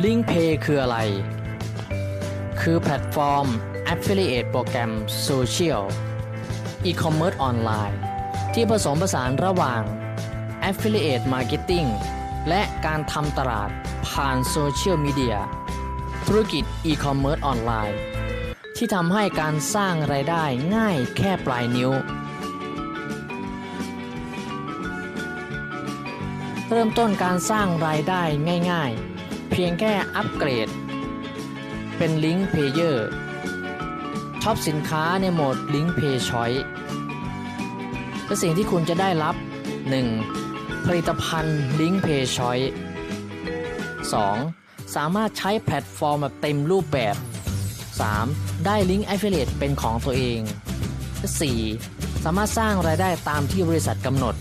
Link Pay คืออะไร คือแพลตฟอร์ม Affiliate โปรแกรม Social E-commerce ออนไลน์ที่ผสมผสานระหว่าง Affiliate Marketing และการทำตลาดผ่านโซเชียลมีเดียธุรกิจ E-commerce ออนไลน์ที่ทำให้การสร้างไรายได้ง่ายแค่ปลายนิ้ว เริ่มต้นการสร้างรายได้ง่าย ๆ เพียงแค่อัปเกรด เป็นลิงก์เพเยอร์ช็อปสินค้าในโหมดลิงก์เพย์ชอยและสิ่งที่คุณจะได้รับ 1. ผลิตภัณฑ์ลิงก์เพย์ชอย 2. สามารถใช้แพลตฟอร์มแบบเต็มรูปแบบ 3. ได้ลิงก์ Affiliate เป็นของตัวเอง 4. สามารถสร้างรายได้ตามที่บริษัทกำหนด